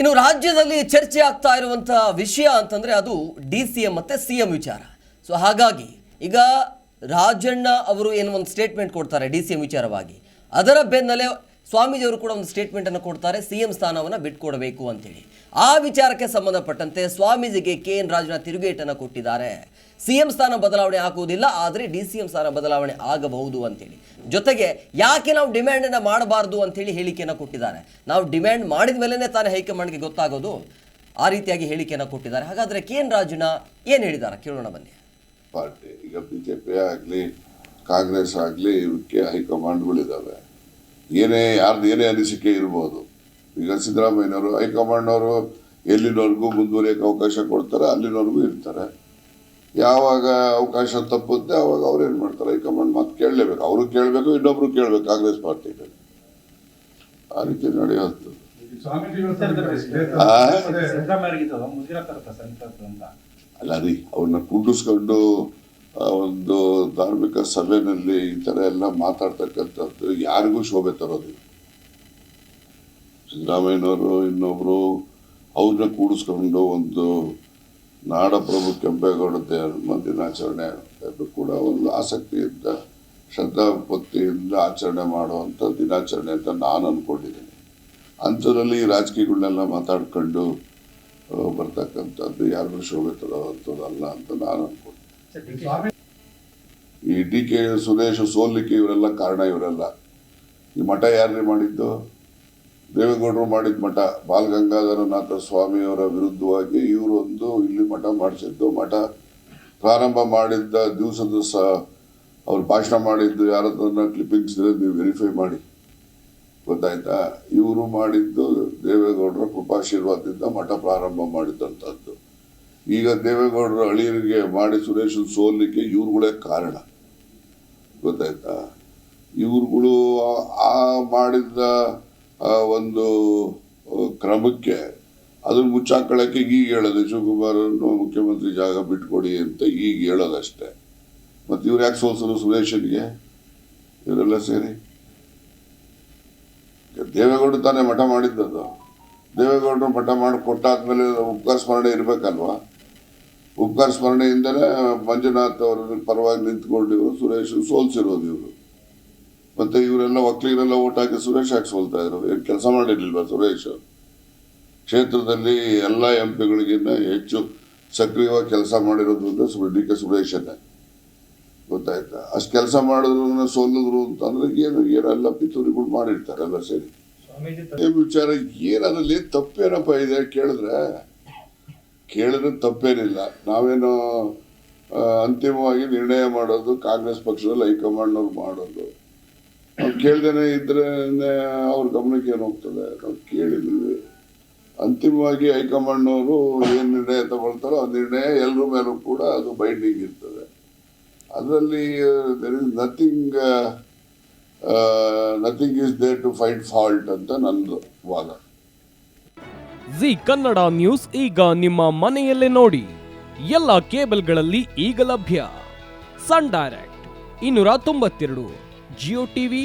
ಇನ್ನು ರಾಜ್ಯದಲ್ಲಿ ಚರ್ಚೆ ಆಗ್ತಾ ಇರುವಂತಹ ವಿಷಯ ಅಂತಂದ್ರೆ ಅದು ಡಿ ಸಿ ಎಂ ಮತ್ತೆ ಸಿ ಎಂ ವಿಚಾರ. ಸೊ ಹಾಗಾಗಿ ಈಗ ರಾಜಣ್ಣ ಅವರು ಏನು ಒಂದು ಸ್ಟೇಟ್ಮೆಂಟ್ ಕೊಡ್ತಾರೆ ಡಿ ಸಿ ಎಂ ವಿಚಾರವಾಗಿ. ಅದರ ಬೆನ್ನಲ್ಲೇ ಸ್ವಾಮೀಜಿಯವರು ಕೂಡ ಒಂದು ಸ್ಟೇಟ್ಮೆಂಟ್ ಅನ್ನು ಕೊಡ್ತಾರೆ, ಸಿ ಎಂ ಸ್ಥಾನವನ್ನು ಬಿಟ್ಕೊಡಬೇಕು ಅಂತೇಳಿ. ಆ ವಿಚಾರಕ್ಕೆ ಸಂಬಂಧಪಟ್ಟಂತೆ ಸ್ವಾಮೀಜಿಗೆ ಕೆ ಎನ್ ರಾಜಣ್ಣ ತಿರುಗೇಟನ್ನು ಕೊಟ್ಟಿದ್ದಾರೆ. ಸಿ ಎಂ ಸ್ಥಾನ ಬದಲಾವಣೆ ಆಗುವುದಿಲ್ಲ, ಆದರೆ ಡಿ ಸಿ ಎಂ ಸ್ಥಾನ ಬದಲಾವಣೆ ಆಗಬಹುದು ಅಂತೇಳಿ. ಜೊತೆಗೆ ಯಾಕೆ ನಾವು ಡಿಮ್ಯಾಂಡನ್ನು ಮಾಡಬಾರ್ದು ಅಂತೇಳಿ ಹೇಳಿಕೆಯನ್ನು ಕೊಟ್ಟಿದ್ದಾರೆ. ನಾವು ಡಿಮ್ಯಾಂಡ್ ಮಾಡಿದ ಮೇಲೇ ತಾನೇ ಹೈಕಮಾಂಡ್ಗೆ ಗೊತ್ತಾಗೋದು, ಆ ರೀತಿಯಾಗಿ ಹೇಳಿಕೆಯನ್ನು ಕೊಟ್ಟಿದ್ದಾರೆ. ಹಾಗಾದರೆ ಕೆ ಎನ್ ರಾಜುನ ಏನು ಹೇಳಿದ್ದಾರೆ? ಕೇಳೋಣ ಬನ್ನಿ. ಪಾರ್ಟಿ, ಈಗ ಬಿ ಜೆ ಪಿ ಆಗಲಿ, ಕಾಂಗ್ರೆಸ್ ಆಗಲಿ ಇವಕ್ಕೆ ಹೈಕಮಾಂಡ್ಗಳಿದ್ದಾವೆ ಏನೇ, ಯಾರ್ದು ಏನೇ ಅನಿಸಿಕೆ ಇರ್ಬೋದು. ಈಗ ಸಿದ್ದರಾಮಯ್ಯನವರು, ಹೈಕಮಾಂಡ್ನವರು ಎಲ್ಲಿನವರೆಗೂ ಮುಂದುವರಿಯೋಕೆ ಅವಕಾಶ ಕೊಡ್ತಾರೆ, ಅಲ್ಲಿನವರೆಗೂ ಇರ್ತಾರೆ. ಯಾವಾಗ ಅವಕಾಶ ತಪ್ಪುತ್ತೆ ಅವಾಗ ಅವ್ರು ಏನು ಮಾಡ್ತಾರೆ? ಹೈಕಮಾಂಡ್ ಮಾತು ಕೇಳಲೇಬೇಕು. ಅವರು ಕೇಳಬೇಕು ಇನ್ನೊಬ್ರು ಕೇಳಬೇಕು ಕಾಂಗ್ರೆಸ್ ಪಾರ್ಟಿಗಳು ಆ ರೀತಿ ನಡೆಯುತ್ತೆ. ಅಲ್ಲ ರೀ ಅವ್ರನ್ನ ಕೂಡಿಸ್ಕೊಂಡು ಒಂದು ಧಾರ್ಮಿಕ ಸಭೆಯಲ್ಲಿ ಈ ಥರ ಎಲ್ಲ ಮಾತಾಡ್ತಕ್ಕಂಥದ್ದು ಯಾರಿಗೂ ಶೋಭೆ ತರೋದಿಲ್ಲ. ಸಿದ್ದರಾಮಯ್ಯನವರು ಇನ್ನೊಬ್ರು ಅವ್ರನ್ನ ಕೂಡಿಸ್ಕೊಂಡು ಒಂದು ನಾಡಪ್ರಭು ಕೆಂಪೇಗೌಡ ಜನ್ಮ ದಿನಾಚರಣೆ ಅದು ಕೂಡ ಒಂದು ಆಸಕ್ತಿಯಿಂದ ಶ್ರದ್ಧಾ ಭಕ್ತಿಯಿಂದ ಆಚರಣೆ ಮಾಡುವಂಥ ದಿನಾಚರಣೆ ಅಂತ ನಾನು ಅಂದ್ಕೊಂಡಿದ್ದೀನಿ ಅಂಥದ್ರಲ್ಲಿ ರಾಜಕೀಯಗಳನ್ನೆಲ್ಲ ಮಾತಾಡ್ಕೊಂಡು ಬರ್ತಕ್ಕಂಥದ್ದು ಯಾರಿಗೂ ಶೋಭೆ ಅಲ್ಲ ಅಂತ ನಾನು ಅನ್ಕೊಂಡೆ ಈ ಡಿ ಕೆ ಸುರೇಶ್ ಸೋಲಿಕ್ಕೆ ಇವರೆಲ್ಲ ಕಾರಣ ಇವರೆಲ್ಲ. ಈ ಮಠ ಯಾರೇ ಮಾಡಿದ್ದು? ದೇವೇಗೌಡರು ಮಾಡಿದ ಮಠ ಬಾಲಗಂಗಾಧರನಾಥ ಸ್ವಾಮಿಯವರ ವಿರುದ್ಧವಾಗಿ ಇವರೊಂದು ಇಲ್ಲಿ ಮಠ ಮಾಡಿಸಿದ್ದು. ಮಠ ಪ್ರಾರಂಭ ಮಾಡಿದ್ದ ದಿವಸದ ಸಹ ಅವ್ರು ಭಾಷಣ ಮಾಡಿದ್ದು ಯಾರನ್ನ ಕ್ಲಿಪ್ಪಿಂಗ್ಸ್ ಇದೆ, ನೀವು ವೆರಿಫೈ ಮಾಡಿ. ಗೊತ್ತಾಯ್ತಾ? ಇವರು ಮಾಡಿದ್ದು ದೇವೇಗೌಡರ ಕೃಪಾಶೀರ್ವಾದದಿಂದ ಮಠ ಪ್ರಾರಂಭ ಮಾಡಿದ್ದಂಥದ್ದು ಈಗ ದೇವೇಗೌಡರ ಅಳಿಯರಿಗೆ ಮಾಡಿ ಸುರೇಶ್ ಸೋಲಿಕ್ಕೆ ಇವ್ರುಗಳೇ ಕಾರಣ. ಗೊತ್ತಾಯ್ತಾ? ಇವ್ರುಗಳು ಆ ಮಾಡಿದ ಆ ಒಂದು ಕ್ರಮಕ್ಕೆ ಅದನ್ನು ಮುಚ್ಚಾಕೊಳ್ಳೋಕ್ಕೆ ಈಗ ಹೇಳೋದು. ಶಿವಕುಮಾರನ್ನು ಮುಖ್ಯಮಂತ್ರಿ ಜಾಗ ಬಿಟ್ಕೊಡಿ ಅಂತ ಈಗ ಹೇಳೋದಷ್ಟೇ. ಮತ್ತು ಇವ್ರು ಯಾಕೆ ಸೋಲ್ಸರು ಸುರೇಶನ್ಗೆ? ಇವರೆಲ್ಲ ಸೇರಿ. ದೇವೇಗೌಡರು ತಾನೇ ಮಠ ಮಾಡಿದ್ದದು. ದೇವೇಗೌಡರು ಮಠ ಮಾಡಿ ಕೊಟ್ಟಾದ್ಮೇಲೆ ಉಪಕಾರ ಸ್ಮರಣೆ ಇರಬೇಕಲ್ವಾ? ಉಪಕಾರ ಸ್ಮರಣೆಯಿಂದಲೇ ಮಂಜುನಾಥ್ ಅವರ ಪರವಾಗಿ ನಿಂತ್ಕೊಂಡು ಸುರೇಶ್ ಸೋಲ್ಸಿರೋದು ಇವರು. ಮತ್ತೆ ಇವರೆಲ್ಲ ಒಕ್ಕಲಿಗರೆಲ್ಲ ಓಟ್ ಹಾಕಿ ಸುರೇಶ್ ಹಾಕಿ ಸೋಲ್ತಾ ಇದ್ರು. ಏನು ಕೆಲಸ ಮಾಡಿರ್ಲಿಲ್ವ ಸುರೇಶ್? ಕ್ಷೇತ್ರದಲ್ಲಿ ಎಲ್ಲ ಎಂ ಪಿಗಳಿಗಿನ್ನ ಹೆಚ್ಚು ಸಕ್ರಿಯವಾಗಿ ಕೆಲಸ ಮಾಡಿರೋದು ಅಂದ್ರೆ ಡಿ ಕೆ ಸುರೇಶನ್ನೇ. ಗೊತ್ತಾಯ್ತಾ? ಅಷ್ಟು ಕೆಲಸ ಮಾಡಿದ್ರು ಸೋಲಿದ್ರು ಅಂತಂದ್ರೆ ಏನು ಏನೆಲ್ಲ ಪಿತೂರಿಗಳು ಮಾಡಿರ್ತಾರೆ ಎಲ್ಲ ಸೇರಿ. ವಿಚಾರ ಏನದಲ್ಲಿ ತಪ್ಪೇನಪ್ಪ ಇದೆ ಕೇಳಿದ್ರೆ? ಕೇಳಿದ್ರೆ ತಪ್ಪೇನಿಲ್ಲ. ನಾವೇನು ಅಂತಿಮವಾಗಿ ನಿರ್ಣಯ ಮಾಡೋದು ಕಾಂಗ್ರೆಸ್ ಪಕ್ಷದಲ್ಲಿ ಹೈಕಮಾಂಡ್ನವ್ರು ಮಾಡೋದು. ಕೇಳ್ದೇನೆ ಇದ್ರೆ ಅವ್ರ ಗಮನಕ್ಕೆ ಏನು ಹೋಗ್ತದೆ? ನಾವು ಕೇಳಿದ್ವಿ. ಅಂತಿಮವಾಗಿ ಹೈಕಮಾಂಡ್ನವರು ಏನು ನಿರ್ಣಯ ತಗೊಳ್ತಾರೋ ಆ ನಿರ್ಣಯ ಎಲ್ಲರ ಮೇಲೂ ಕೂಡ ಅದು ಬೈಂಡಿಂಗ್ ಇರ್ತದೆ. ಅದರಲ್ಲಿ there is nothing nothing is there to fight fault ಅಂತ ನಂದು ವಾದ. ಜಿ ಕನ್ನಡ ನ್ಯೂಸ್ ಈಗ ನಿಮ್ಮ ಮನೆಯಲ್ಲೇ ನೋಡಿ. ಎಲ್ಲ ಕೇಬಲ್ಗಳಲ್ಲಿ ಈಗ ಲಭ್ಯ. ಸನ್ ಡೈರೆಕ್ಟ್, ಇನ್ನೂರ ತೊಂಬತ್ತೆರಡು, ಜಿಯೋ ಟಿವಿ